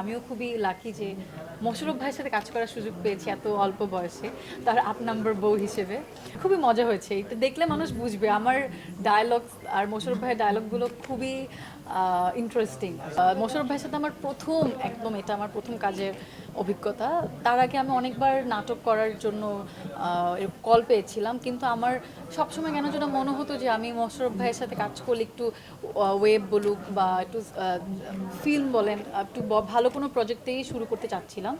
আমিও খুবই লাকি যে মোশারফ ভাইয়ের সাথে কাজ করার সুযোগ পেয়েছি এত অল্প বয়সে, তার আপ নাম্বার বউ হিসেবে। খুবই মজা হয়েছে, এটা দেখলে মানুষ বুঝবে, আমার ডায়লগ আর মোশারফ ভাইয়ের ডায়লগগুলো খুবই ইন্টারেস্টিং মোশারফ ভাইয়ের সাথে আমার প্রথম, একদম এটা আমার প্রথম কাজের অভিজ্ঞতা। তার আগে আমি অনেকবার নাটক করার জন্য কল পেয়েছিলাম, কিন্তু আমার সবসময় কেন যেন মনে হতো যে আমি মোশারফ ভাইয়ের সাথে কাজ করলে একটু ওয়েব বলুক বা একটু ফিল্ম বলেন, একটু ভালো কোনো প্রজেক্টেই শুরু করতে চাচ্ছিলাম।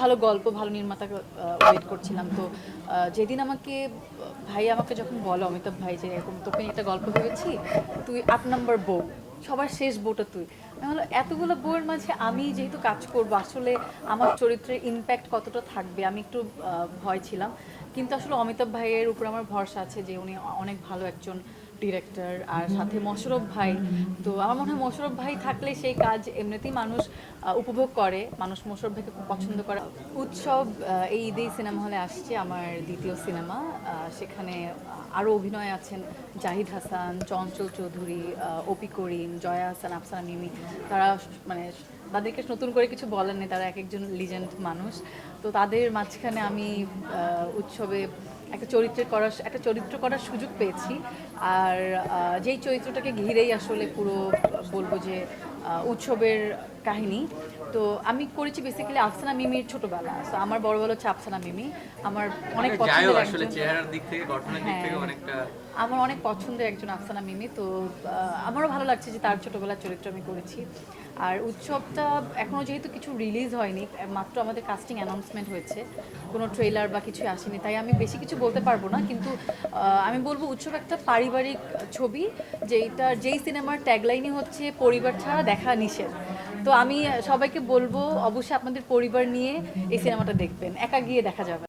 ভালো গল্প, ভালো নির্মাতা ওয়েট করছিলাম। তো যেদিন আমাকে, ভাই আমাকে যখন বলো, অমিতাভ ভাই যে এরকম তোকে একটা গল্প ভেবেছি, তুই আট নম্বর বউ। সবার শেষ বউটা তুই। আমি বললাম, এতগুলো বউয়ের মাঝে আমি যেহেতু কাজ করব, আসলে আমার চরিত্রের ইম্প্যাক্ট কতটা থাকবে? আমি একটু ভয় ছিলাম। কিন্তু আসলে অমিতাভ ভাইয়ের উপর আমার ভরসা আছে যে উনি অনেক ভালো একজন ডিরেক্টর আর সাথে মশরফ ভাই। তো আমার মনে হয় মশরফ ভাই থাকলে সেই কাজ এমনিতেই মানুষ উপভোগ করে। মানুষ মশরফ ভাইকে খুব পছন্দ করে। উৎসব এই ঈদেই সিনেমা হলে আসছে আমার দ্বিতীয় সিনেমা। সেখানে আরও অভিনয় আছেন জাহিদ হাসান, চঞ্চল চৌধুরী অপি করিম, জয়া হাসান, আফসানা মিমি। তারা মানে তাদেরকে নতুন করে কিছু বলার নেই তারা এক একজন লিজেন্ড মানুষ। তো তাদের মাঝখানে আমি উৎসবে একটা চরিত্রের করার একটা চরিত্র করার সুযোগ পেয়েছি। আর যেই চরিত্রটাকে ঘিরেই আসলে পুরো বলব যে উৎসবের কাহিনী। তো আমি করেছি বেসিক্যালি আফসানা মিমির ছোটবেলা। তো আমার বড় হচ্ছে আফসানা মিমি। আমার অনেক পছন্দের আসলে চেহারার দিক থেকে গঠনের দিক থেকে হ্যাঁ। আমার অনেক পছন্দের একজন আফসানা মিমি, তো আমারও ভালো লাগছে যে তার ছোটবেলার চরিত্র আমি করেছি। আর উৎসবটা এখনও যেহেতু কিছু রিলিজ হয়নি, মাত্র আমাদের কাস্টিং অ্যানাউন্সমেন্ট হয়েছে, কোনো ট্রেলার বা কিছু আসেনি, তাই আমি বেশি কিছু বলতে পারব না, কিন্তু আমি বলব উৎসব একটা পারিবারিক ছবি, যেইটা, যেই সিনেমার ট্যাগলাইনই হচ্ছে, পরিবার ছাড়া দেখা নিষেধ। তো আমি সবাইকে বলব, অবশ্যই আপনাদের পরিবার নিয়ে এই সিনেমাটা দেখবেন, একা গিয়ে দেখা যাবে।